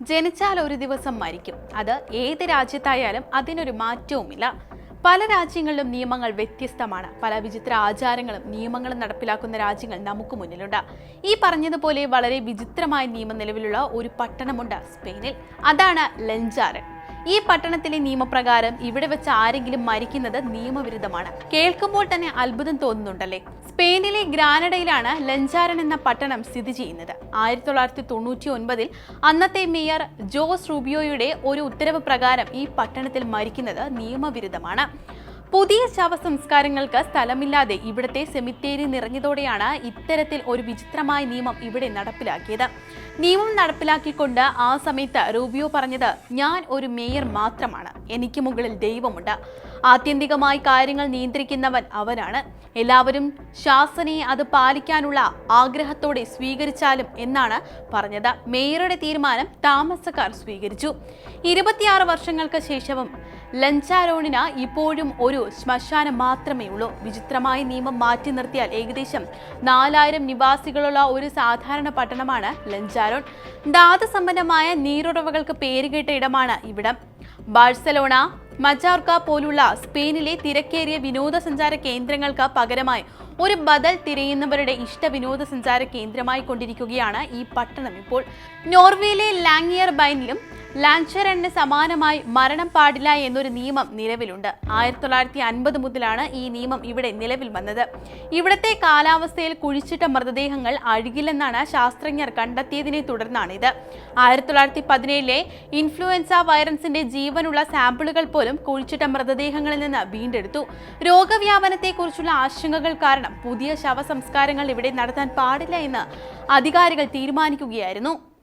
ജനിച്ചാൽ ഒരു ദിവസം മരിക്കും. അത് ഏത് രാജ്യത്തായാലും അതിനൊരു മാറ്റവുമില്ല. പല രാജ്യങ്ങളിലും നിയമങ്ങൾ വ്യത്യസ്തമാണ്. പല വിചിത്ര ആചാരങ്ങളും നിയമങ്ങളും നടപ്പിലാക്കുന്ന രാജ്യങ്ങൾ നമുക്ക് മുന്നിലുണ്ട്. ഈ പറഞ്ഞതുപോലെ വളരെ വിചിത്രമായ നിയമം നിലവിലുള്ള ഒരു പട്ടണമുണ്ട് സ്പെയിനിൽ. അതാണ് ലഞ്ചാരൻ. ഈ പട്ടണത്തിലെ നിയമപ്രകാരം ഇവിടെ വെച്ച് ആരെങ്കിലും മരിക്കുന്നത് നിയമവിരുദ്ധമാണ്. കേൾക്കുമ്പോൾ തന്നെ അത്ഭുതം തോന്നുന്നുണ്ടല്ലേ? സ്പെയിനിലെ ഗ്രാനഡയിലാണ് ലഞ്ചാരൻ എന്ന പട്ടണം സ്ഥിതി ചെയ്യുന്നത്. ആയിരത്തി തൊള്ളായിരത്തി തൊണ്ണൂറ്റി ഒൻപതിൽ അന്നത്തെ മേയർ ജോസ് റൂബിയോയുടെ ഒരു ഉത്തരവ് പ്രകാരം ഈ പട്ടണത്തിൽ മരിക്കുന്നത് നിയമവിരുദ്ധമാണ്. പുതിയ ശവസംസ്കാരങ്ങൾക്ക് സ്ഥലമില്ലാതെ ഇവിടുത്തെ സെമിത്തേരി നിറഞ്ഞതോടെയാണ് ഇത്തരത്തിൽ ഒരു വിചിത്രമായ നിയമം ഇവിടെ നടപ്പിലാക്കിയത്. നിയമം നടപ്പിലാക്കിക്കൊണ്ട് ആ സമയത്ത് റൂബിയോ പറഞ്ഞത് ഞാൻ ഒരു മേയർ മാത്രമാണ്. എനിക്ക് മുകളിൽ ദൈവമുണ്ട്. ആത്യന്തികമായി കാര്യങ്ങൾ നിയന്ത്രിക്കുന്നവൻ അവനാണ്. എല്ലാവരും ശാസനയെ അത് പാലിക്കാനുള്ള ആഗ്രഹത്തോടെ സ്വീകരിച്ചാലും എന്നാണ് പറഞ്ഞത്. മേയറുടെ തീരുമാനം താമസക്കാർ സ്വീകരിച്ചു. ഇരുപത്തിയാറ് വർഷങ്ങൾക്ക് ശേഷവും ലഞ്ചാരോണിന് ഇപ്പോഴും ഒരു ശ്മശാനം മാത്രമേ ഉള്ളൂ. വിചിത്രമായ നിയമം മാറ്റി നിർത്തിയാൽ ഏകദേശം നാലായിരം നിവാസികളുള്ള ഒരു സാധാരണ പട്ടണമാണ് ലഞ്ചാരോൺ. ധാതുസമ്പന്നമായ നീരുറവകൾക്ക് പേരുകേട്ട ഇടമാണ് ഇവിടം. ബാഴ്സലോണ മജാർക്ക പോലുള്ള സ്പെയിനിലെ തിരക്കേറിയ വിനോദസഞ്ചാര കേന്ദ്രങ്ങൾക്ക് പകരമായി ഒരു ബദൽ തിരയുന്നവരുടെ ഇഷ്ട വിനോദസഞ്ചാര കേന്ദ്രമായി കൊണ്ടിരിക്കുകയാണ് ഈ പട്ടണം ഇപ്പോൾ. നോർവേയിലെ ലാങ്ങിയർ ബൈനിലും ലാൻചറിന് സമാനമായി മരണം പാടില്ല എന്നൊരു നിയമം നിലവിലുണ്ട്. ആയിരത്തി തൊള്ളായിരത്തി അൻപത് മുതലാണ് ഈ നിയമം ഇവിടെ നിലവിൽ വന്നത്. ഇവിടത്തെ കാലാവസ്ഥയിൽ കുഴിച്ചിട്ട മൃതദേഹങ്ങൾ അഴുകില്ലെന്നാണ് ശാസ്ത്രജ്ഞർ കണ്ടെത്തിയതിനെ തുടർന്നാണിത്. ആയിരത്തി തൊള്ളായിരത്തി പതിനേഴിലെ ഇൻഫ്ലുവൻസ വൈറസിന്റെ ജീവനുള്ള സാമ്പിളുകൾ പോലും കുഴിച്ചിട്ട മൃതദേഹങ്ങളിൽ നിന്ന് വീണ്ടെടുത്തു. രോഗവ്യാപനത്തെക്കുറിച്ചുള്ള ആശങ്കകൾ കാരണം പുതിയ ശവസംസ്കാരങ്ങൾ ഇവിടെ നടത്താൻ പാടില്ല എന്ന് അധികാരികൾ തീരുമാനിക്കുകയായിരുന്നു.